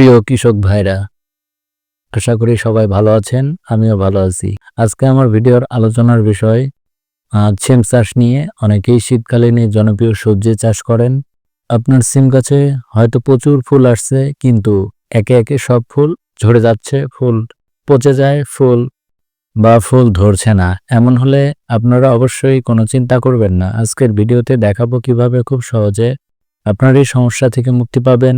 প্রিয় কৃষক ভাইরা, আশা করি সবাই ভালো আছেন, আমিও ভালো আছি। আজকে আমার ভিডিওর আলোচনার বিষয় সিম চাষ নিয়ে। অনেকেই শীতকালীন এই জনপ্রিয় সবজি চাষ করেন। আপনার সিম গাছে হয়তো প্রচুর ফুল আসছে, কিন্তু একে একে সব ফুল ঝরে যাচ্ছে, ফুল পচে যায়, ফুল বা ফুল ধরছে না। এমন হলে আপনারা অবশ্যই কোনো চিন্তা করবেন না। আজকের ভিডিওতে দেখাবো কীভাবে খুব সহজে আপনার এই সমস্যা থেকে মুক্তি পাবেন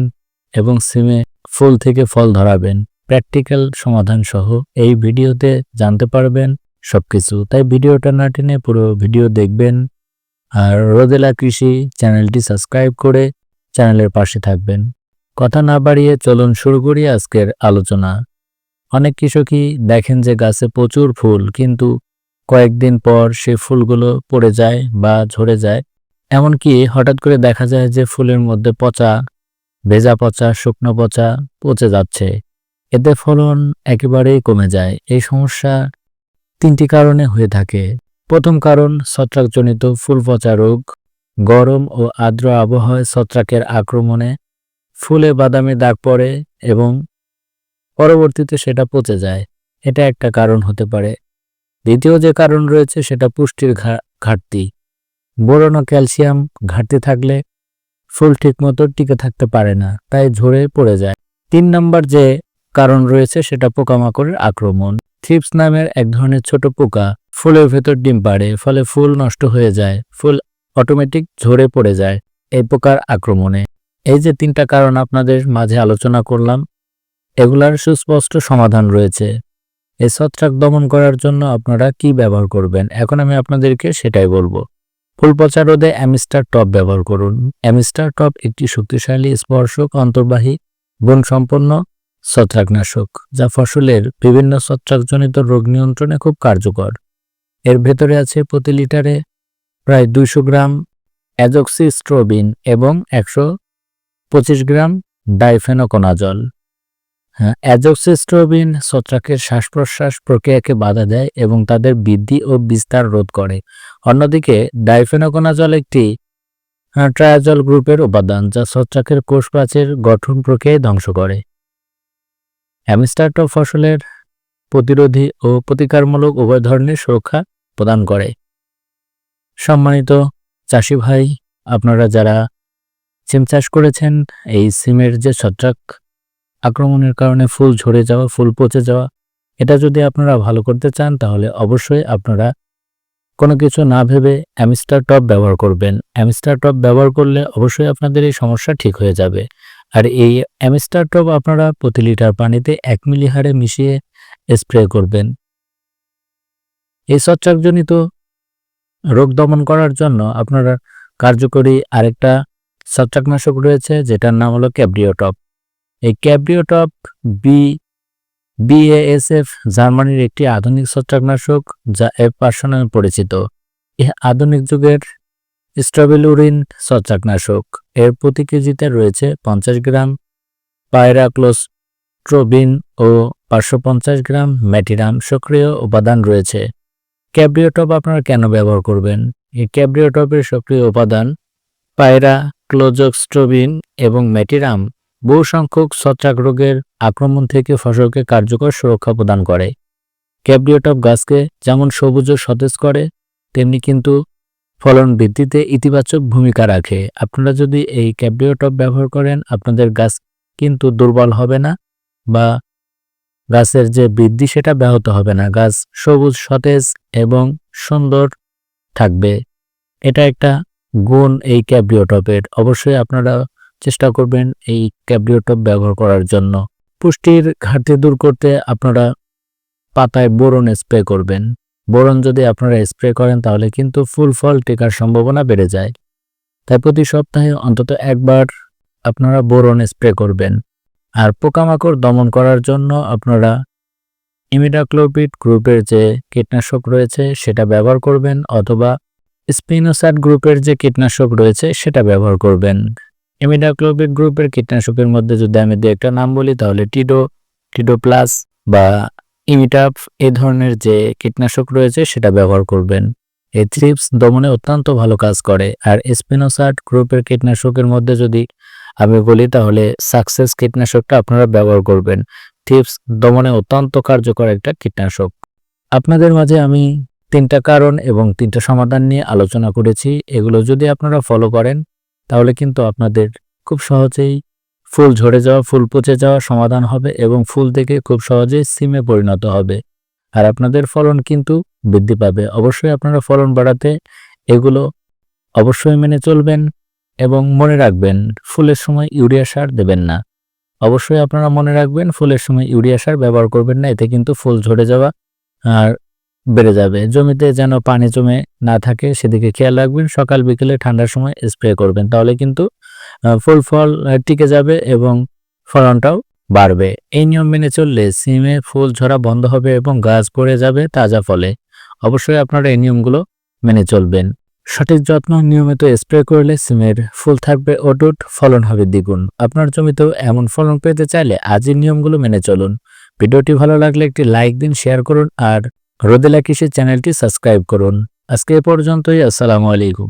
এবং সিমে ফুল থেকে ফল ধরাবেন। প্র্যাকটিক্যাল সমাধান সহ এই ভিডিওতে জানতে পারবেন সবকিছু। তাই ভিডিওটা না টেনে পুরো ভিডিও দেখবেন। আর রোদেলা কৃষি চ্যানেলটি সাবস্ক্রাইব করে চ্যানেলের পাশে থাকবেন। কথা না বাড়িয়ে চলুন শুরু করি আজকের আলোচনা। অনেক কৃষকই দেখেন যে গাছে প্রচুর ফুল, কিন্তু কয়েকদিন পর সে ফুলগুলো পড়ে যায় বা ঝরে যায়। এমনকি হঠাৎ করে দেখা যায় যে ফুলের মধ্যে পচা ভেজা পচা, শুকনো পচা পচে যাচ্ছে। এতে ফলন একেবারেই কমে যায়। এই সমস্যা তিনটি কারণে হয়ে থাকে। প্রথম কারণ, ছত্রাকজনিত ফুল পচা রোগ। গরম ও আর্দ্র আবহাওয়ায় ছত্রাকের আক্রমণে ফুলে বাদামি দাগ পড়ে এবং পরবর্তীতে সেটা পচে যায়। এটা একটা কারণ হতে পারে। দ্বিতীয় যে কারণ রয়েছে, সেটা পুষ্টির ঘাটতি বোরন ক্যালসিয়াম ঘাটতি থাকলে ফুল ঠিকমতো টিকে থাকতে পারে না, তাই ঝরে পড়ে যায়। তিন নম্বর যে কারণ রয়েছে সেটা পোকামাকড়ের আক্রমণ। থ্রিপস নামের এক ধরনের ছোট পোকা, ফুলের ভেতর ডিম পাড়ে, ফলে ফুল নষ্ট হয়ে যায়, ফুল অটোমেটিক ঝরে পড়ে যায় এই পোকার আক্রমণে। এই যে তিনটা কারণ আপনাদের মাঝে আলোচনা করলাম, এগুলার সুস্পষ্ট সমাধান রয়েছে। এই ছত্রাক দমন করার জন্য আপনারা কি ব্যবহার করবেন? এখন আমি আপনাদেরকে সেটাই বলব। ফুল পচা রোদে অ্যামিস্টার টপ ব্যবহার করুন। অ্যামিস্টার টপ একটি শক্তিশালী স্পর্শক, অন্তর্বাহী, গুণসম্পন্ন ছত্রাকনাশক, যা ফসলের বিভিন্ন ছত্রাকজনিত রোগ নিয়ন্ত্রণে খুব কার্যকর। এর ভেতরে আছে প্রতি লিটারে প্রায় দুইশো গ্রাম অ্যাজক্সিস্ট্রোবিন এবং একশো পঁচিশ গ্রাম ডাইফেনোকোনাজল। অ্যাজক্সিস্ট্রোবিন ছত্রাকের শ্বাস প্রশ্বাস প্রক্রিয়াকে বাধা দেয় এবং তাদের বৃদ্ধি ও বিস্তার রোধ করে। অন্যদিকে, ডাইফেনোকোনাজল একটি ট্রায়াজল গ্রুপের উপাদান যা ছত্রাকের কোষ গঠন প্রক্রিয়ায় ধ্বংস করে। অ্যামিস্টারটপ ফসলের প্রতিরোধী ও প্রতিকারমূলক উভয় ধরনের সুরক্ষা প্রদান করে। সম্মানিত চাষি ভাই, আপনারা যারা সিম চাষ করেছেন, এই সিমের যে ছত্রাক আক্রমণের কারণে ফুল ঝরে যাওয়া, ফুল পচে যাওয়া, এটা যদি আপনারা ভালো করতে চান, তাহলে অবশ্যই আপনারা কোনো কিছু না ভেবে অ্যামিস্টার টপ ব্যবহার করবেন। অ্যামিস্টার টপ ব্যবহার করলে অবশ্যই আপনাদের এই সমস্যা ঠিক হয়ে যাবে। আর এই অ্যামিস্টার টপ আপনারা প্রতি লিটার পানিতে এক মিলি হারে মিশিয়ে স্প্রে করবেন। এই ছত্রাকজনিত রোগ দমন করার জন্য আপনারা কার্যকরী আরেকটা ছত্রাকনাশক রয়েছে, যেটার নাম হলো ক্যাব্রিওটপ। এই ক্যাব্রিওটপ বি বিএএসএফ জার্মানির একটি আধুনিক ছত্রাকনাশক যা পার্সন নামে পরিচিত। এ আধুনিক যুগের স্ট্রবেলুরিন ছত্রাকনাশক। এর প্রতি কেজিতে রয়েছে পঞ্চাশ গ্রাম পায়রাক্লোস্ট্রোবিন ও পাঁচশো পঞ্চাশ গ্রাম ম্যাটিরাম সক্রিয় উপাদান রয়েছে। ক্যাব্রিওটপ আপনারা কেন ব্যবহার করবেন? এই ক্যাব্রিওটপের সক্রিয় উপাদান পায়রা ক্লোজোস্ট্রোবিন এবং ম্যাটিরাম বহু সংখ্যক ছত্রাক রোগের আক্রমণ থেকে ফসলকে কার্যকর সুরক্ষা প্রদান করে। ক্যাব্রিওটপ গাছকে যেমন সবুজ ও সতেজ করে, তেমনি কিন্তু ফলন বৃদ্ধিতে ইতিবাচক ভূমিকা রাখে। আপনারা যদি এই ক্যাব্রিওটপ ব্যবহার করেন, আপনাদের গাছ কিন্তু দুর্বল হবে না বা গাছের যে বৃদ্ধি সেটা ব্যাহত হবে না। গাছ সবুজ, সতেজ এবং সুন্দর থাকবে। এটা একটা গুণ এই ক্যাব্রিওটপের অবশ্যই আপনারা চেষ্টা করবেন এই ক্যাব্রিওটপ ব্যবহার করার জন্য। পুষ্টির ঘাটতি দূর করতে আপনারা পাতায় বোরন স্প্রে করবেন। বোরন যদি আপনারা স্প্রে করেন, তাহলে কিন্তু ফুল ফল টেকার সম্ভাবনা বেড়ে যায়। তাই প্রতি সপ্তাহে অন্তত একবার আপনারা বোরন স্প্রে করবেন। আর পোকামাকড় দমন করার জন্য আপনারা ইমিডাক্লোপিড গ্রুপের যে কীটনাশক রয়েছে, সেটা ব্যবহার করবেন, অথবা স্পিনোসাট গ্রুপের যে কীটনাশক রয়েছে, সেটা ব্যবহার করবেন। ইমিডাক্লোপিড গ্রুপের কীটনাশকের মধ্যে যদি আমি দু একটা নাম বলি, তাহলে টিডো টিডো প্লাস বা ইমিটাপ এ ধরনের যে কীটনাশক রয়েছে সেটা ব্যবহার করবেন। এই থ্রিপস দমনে অত্যন্ত ভালো কাজ করে। আর স্পিনোসার্ট গ্রুপের কীটনাশকের মধ্যে যদি আমি বলি, তাহলে সাকসেস কীটনাশকটা আপনারা ব্যবহার করবেন। টিপস দমনে অত্যন্ত কার্যকর একটা কীটনাশক। আপনাদের মাঝে আমি তিনটা কারণ এবং তিনটা সমাধান নিয়ে আলোচনা করেছি। এগুলো যদি আপনারা ফলো করেন তাহলে কিন্তু আপনাদের খুব সহজেই ফুল ঝরে যাওয়া, ফুল পচে যাওয়া সমাধান হবে এবং ফুল থেকে খুব সহজেই সিমে পরিণত হবে। আর আপনাদের ফলন কিন্তু বৃদ্ধি পাবে। অবশ্যই আপনারা ফলন বাড়াতে এগুলো অবশ্যই মেনে চলবেন এবং মনে রাখবেন, ফুলের সময় ইউরিয়া সার দেবেন না। অবশ্যই আপনারা মনে রাখবেন, ফুলের সময় ইউরিয়া সার ব্যবহার করবেন না, এতে কিন্তু ফুল ঝরে যাওয়া আর বেড়ে যাবে। জমিতে যেন পানি জমে না থাকে, সেদিকে খেয়াল রাখবেন। সকাল, বিকেলে ঠান্ডার সময় স্প্রে করবেন। তাহলে কিন্তু ফুল ফল টিকে যাবে এবং ফলনটাও বাড়বে। এই নিয়ম মেনে চললে সিমে ফুল ঝরা বন্ধ হবে এবং গাছ পড়ে যাবে তাজা ফলে। অবশ্যই আপনারা এই নিয়মগুলো মেনে চলবেন। সঠিক যত্ন নিয়মিত স্প্রে করলে সিমের ফুল থাকবে অটুট, ফলন হবে দ্বিগুণ। আপনার জমিতেও এমন ফলন পেতে চাইলে আজই নিয়মগুলো মেনে চলুন। ভিডিওটি ভালো লাগলে একটি লাইক দিন, শেয়ার করুন আর রোদেলা কিসের চ্যানেলটি সাবস্ক্রাইব করুন। আজকে পর্যন্তই আসসালামু আলাইকুম।